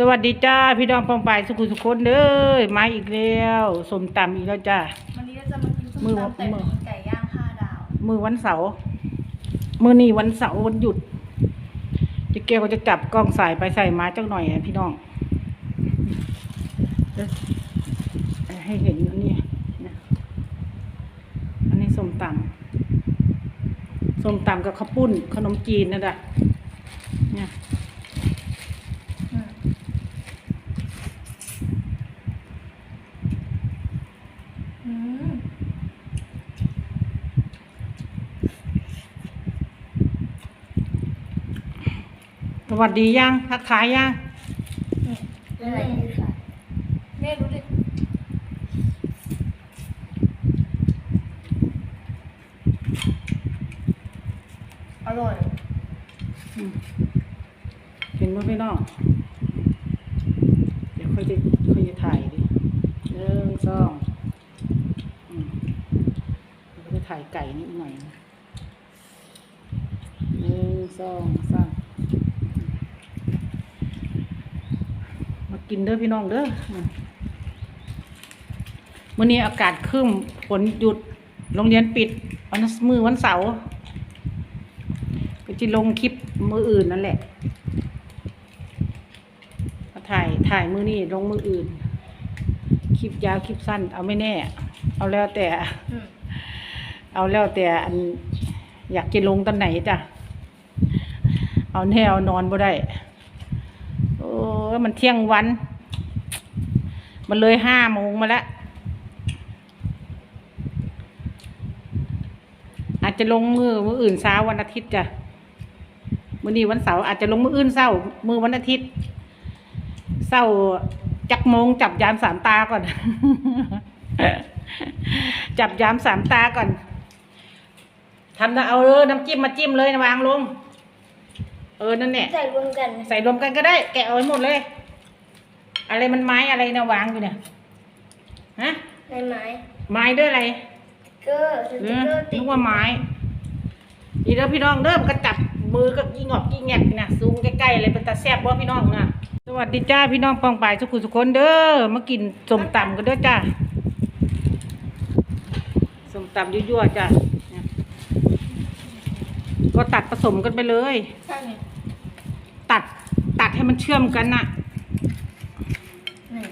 สวัสดีจ้าพี่น้องปองไปายสุขุสุขคนเด้อมาอีกแล้วสมตำอีกแล้วจ้า วันนี้เราจะมากินส้มมือ ตำแต่มือมีไก่ย่างห้าดาว มือวันเสาร์มือนี่วันเสาร์วันหยุดเจะเกียวก็จะจับกล้องสายไปใส่มาจักหน่อยอะพี่น้องเด้อให้เห็นอันนี้นะอันนี้ส้มตำส้มตำกับข้าวปุ้นขนมจีนนั่นแหละเนี่ย สวัสดีย่างทักทายย่างอะไรนี่ค่ะแม่รู้ดิอร่อยอืมเห็นว่าพี่น้องเดี๋ยวค่อยจะค่อยจะถ่ายดิหนึ่งสองอืมเดี๋ยวค่อยจะถ่ายไก่นิดหน่อยนะหนึ่งสองสามมา กินเด้อพี่น้องเด้อมื่อนี้อากาศครึ้มฝนหยุดโรงเรียนปิดวันมือวันเสาร์ก็จะลงคลิปมืออื่นนั่นแหละมาถ่ายถ่ายมือนี่ลงมืออื่น คลิปยาวคลิปสั้น เอาไม่แน่ เอาแล้วแต่ เอาแล้วแต่อัน อยากจะลงตอนไหนจ้ะเอาแน่เอานอนบ่ได้ อมันเที่ยงวัน มันเลยห้าโมงมาแล้ว อาจจะลงมือมืออื่นเช้าวันอาทิตย์จ้ะมือนี้วันเสาร์อาจจะลงมืออื่นเช้ามือวันอาทิตย์เช้าจักโมงจับยามสามตาก่อน จับยามสามตาก่อนทำนะเอาเออน้ำจิ้มมาจิ้มเลยนะวางลง เออนั่นแหละใส่รวมกันใส่รวมกันก็ได้ แกะเอาไว้หมดเลย อะไรมันไม้อะไรนะวางอยู่เนี่ยฮะในไม้ไม้ด้วยอะไรเกอร์สเอติ๊กอเกอร์ตินึดกว่าไม้นี่แล้วพี่น้องเริ่มก็จับมือก็ยิ่งออกยิ่งแงบนะซูมใกล้ๆเลยเป็นตาแซ่บบ่พี่น้องนะสวัสดีจ้าพี่น้องปองปายสุขุสุขคนเด้อมากินสมตำกันเด้อจ้าสมตำยั่วๆจ้าเนี่ยก็ตัดผสมกันไปเลยใช่ไหมตัดตั ดให้มันเชื่อมกันน่ะนี่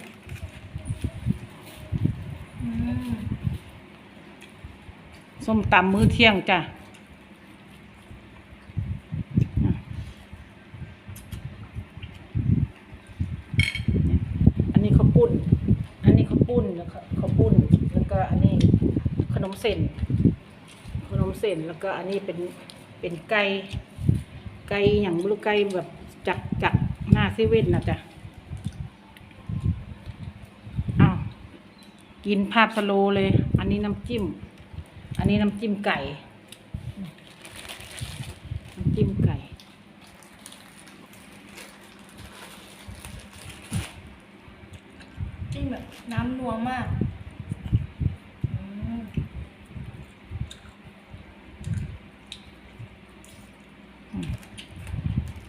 อืมส้มตำมื้อเที่ยงจ้ะอันนี้ข้าวปุ้น อันนี้ข้าวปุ้นแล้วก็ข้าวปุ้น แล้วก็อันนี้ขนมเส้น ขนมเส้นแล้วก็อันนี้เป็นเป็นไก่ไก่อย่างไม่รู้ไก่แบบจักจักหน้า เซเว่นนะจ๊ะอ้าวกินภาพสโลเลย อันนี้น้ำจิ้ม อันนี้น้ำจิ้มไก่ น้ำจิ้มไก่ จิ้มแบบน้ำนัวมาก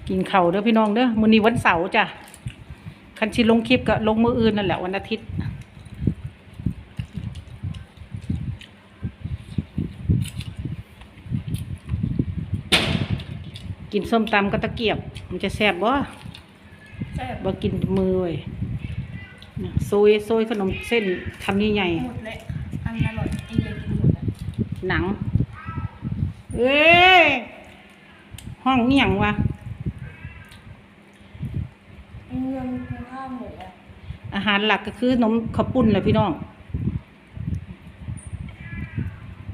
กินเข่าวเด้อพี่น้องเด้อมื้อนี้วันเสาร์จ้ะคันชิลงคลิปก็ลงมืออื่นนั่นแหละวันอาทิตย์กินส้มตำก็ตะเกียบ มันจะแซ่บบ่แซ่บบ่กินมือเว้ยเนี่ยโซยโซยขนมเส้นคำนี้ใหญ่หมดเลยอันอร่อยไอเดียกินหมดเลยหนัง เอ้ยห้องเงียงวะไอ เงินคุณค่าหมูอะอาหารหลักก็คือนมข้าวปุ้นเลยพี่น้อง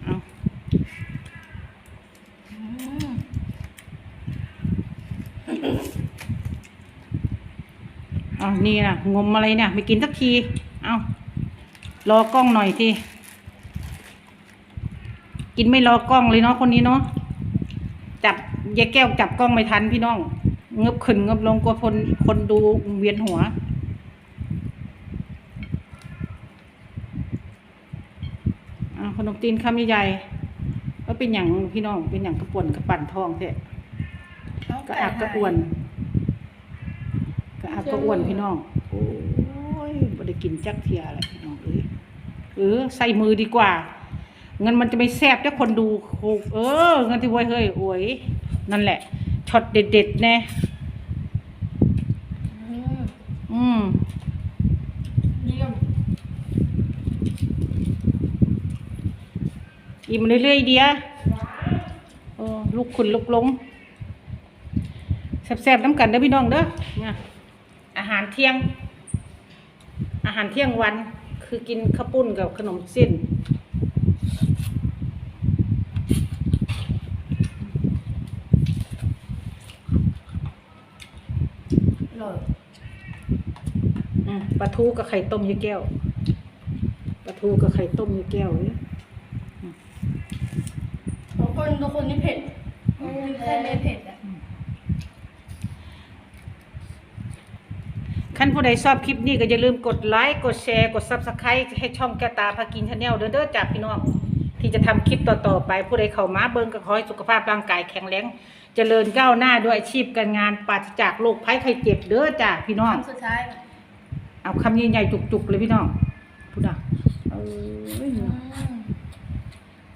เอาอืมเอานี่นะงมอะไรเนี่ยไม่กินสักที เอารอกล้องหน่อยทีกินไม่รอกล้องเลยเนาะคนนี้เนาะจับยายแก้วจับกล้องไม่ทันพี่น้อง เงบขึ้นเงบลงกลัวคนคนดูเวียนหัวอาขนมตีนคำใหญ่ๆก็เป็นอย่างพี่น้องเป็นอย่างกระป่วนกระปั่นทองแท้แล้วกระอักกระอ่วนกระอักก็อ้วนพี่น้องโอ้ยบ่ได้กินจักเทียอะไรพี่น้องเอ้ยเออใส่มือดีกว่า เงินมันจะไม่แซ่บถ้าคนดูโคเออเงินที่ไว้เฮ้ยโอ้ยนั่นแหละ ช็อตเด็ดๆแน่อืมอืมเยี่ยมอิ่มเรื่อยๆเดียเออลุกขึ้นลุกลงแซ่บๆน้ำกันเด้อพี่น้องเด้อเนี่ยอาหารเที่ยง อาหารเที่ยงวัน คือกินข้าวปุ้นกับขนมเส้น ร่อยอืมปลาทูกับไข่ต้มยี่แก้วปลาทูกับไข่ต้มยี่แก้วเนี่ยทุกคนทุกคนนี่เผ็ดแค่ไม่เผ็ดอะขั้นผู้ใดชอบคลิปนี้ก็อย่าลืมกดไลค์ กดแชร์ กดซับสไครต์ให้ช่องแก้วตาพากินชาแนลเด้อเด้อจากพี่น้อง ที่จะทำคลิปต่อๆไป ผู้ใดเข้ามาเบิ่งก็ขอให้สุขภาพร่างกายแข็งแรงเจริญก้าวหน้าด้วยอาชีพการงานปราศจากโรคภัยไข้เจ็บเด้อจ้าพี่น้อง คำสุดท้ายเอาคำใหญ่ๆจุกๆเลยพี่น้องพูดอะเอ้ยอืม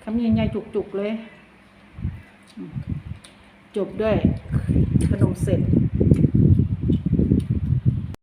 คำใหญ่ๆจุกๆเลยอืมจบด้วยขนมเสร็จ